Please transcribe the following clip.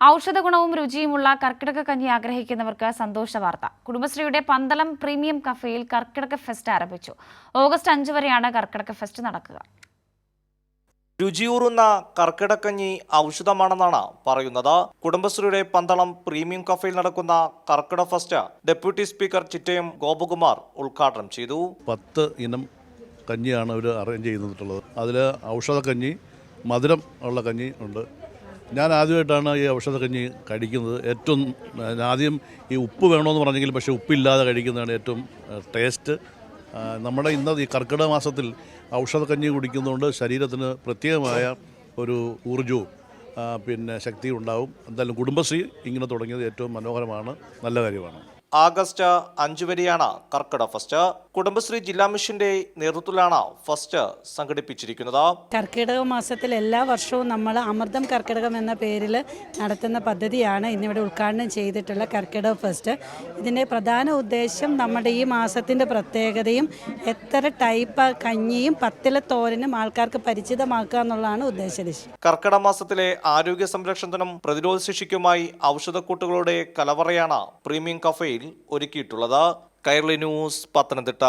ഔഷധ ഗുണവും രുചിയുമുള്ള കർക്കിടക കഞ്ഞി ആഗ്രഹിക്കുന്നവർക്ക് സന്തോഷ വാർത്ത. കുടുംബശ്രീയുടെ പന്തളം പ്രീമിയം കഫേയിൽ കർക്കിടക ഫെസ്റ്റ് ആരംഭിച്ചു. ഓഗസ്റ്റ് അഞ്ച് വരെയാണ് കർക്കിടക ഫെസ്റ്റ് നടക്കുക. രുചിയൂറുന്ന കർക്കിടക്കഞ്ഞി ഔഷധമാണെന്നാണ് പറയുന്നത്. കുടുംബശ്രീയുടെ പന്തളം പ്രീമിയം കഫേയിൽ നടക്കുന്ന കർക്കിട fest deputy speaker Chittayam Gopakumar ഉദ്ഘാടനം ചെയ്തു. പത്ത് ഇനം കഞ്ഞിയാണ് അവർ അറേഞ്ച് ചെയ്തിട്ടുള്ളത്. അതിൽ ഔഷധ കഞ്ഞി മധുരം ഉള്ള കഞ്ഞി ഉണ്ട്. ഞാൻ ആദ്യമായിട്ടാണ് ഈ ഔഷധ കഞ്ഞി കഴിക്കുന്നത്. ഏറ്റവും ആദ്യം ഈ ഉപ്പ് വേണമെന്ന് പറഞ്ഞെങ്കിൽ പക്ഷേ ഉപ്പില്ലാതെ കഴിക്കുന്നതാണ് ഏറ്റവും ടേസ്റ്റ്. നമ്മുടെ ഇന്ന് ഈ കർക്കിടക മാസത്തിൽ ഔഷധക്കഞ്ഞി കുടിക്കുന്നതുകൊണ്ട് ശരീരത്തിന് പ്രത്യേകമായ ഒരു ഊർജവും പിന്നെ ശക്തിയും ഉണ്ടാവും. എന്തായാലും കുടുംബശ്രീ ഇങ്ങനെ തുടങ്ങിയത് ഏറ്റവും മനോഹരമാണ് നല്ല കാര്യമാണ്. ആഗസ്റ്റ് അഞ്ചു വരെയാണ് കർക്കിട ഫസ്റ്റ്. കുടുംബശ്രീ ജില്ലാ മിഷന്റെ നേതൃത്വത്തിലാണ് ഫസ്റ്റ് സംഘടിപ്പിച്ചിരിക്കുന്നത്. കർക്കിടക മാസത്തിൽ എല്ലാ വർഷവും നമ്മൾ അമൃതം കർക്കിടകം എന്ന പേരിൽ നടത്തുന്ന പദ്ധതിയാണ് ഇന്നിവിടെ ഉദ്ഘാടനം ചെയ്തിട്ടുള്ള കർക്കിടക ഫസ്റ്റ്. ഇതിന്റെ പ്രധാന ഉദ്ദേശം നമ്മുടെ ഈ മാസത്തിന്റെ പ്രത്യേകതയും എത്ര ടൈപ്പ് കഞ്ഞിയും പത്തിലെ തോരനും ആൾക്കാർക്ക് പരിചിതമാക്കുക എന്നുള്ളതാണ് ഉദ്ദേശം കർക്കിടക മാസത്തിലെ ആരോഗ്യ സംരക്ഷണത്തിനും പ്രതിരോധ ശേഷിക്കുമായി ഔഷധക്കൂട്ടുകളുടെ കലവറയാണ് പ്രീമിയം ഒരുക്കിയിട്ടുള്ളത്. കൈർലി ന്യൂസ് പത്തനംതിട്ട.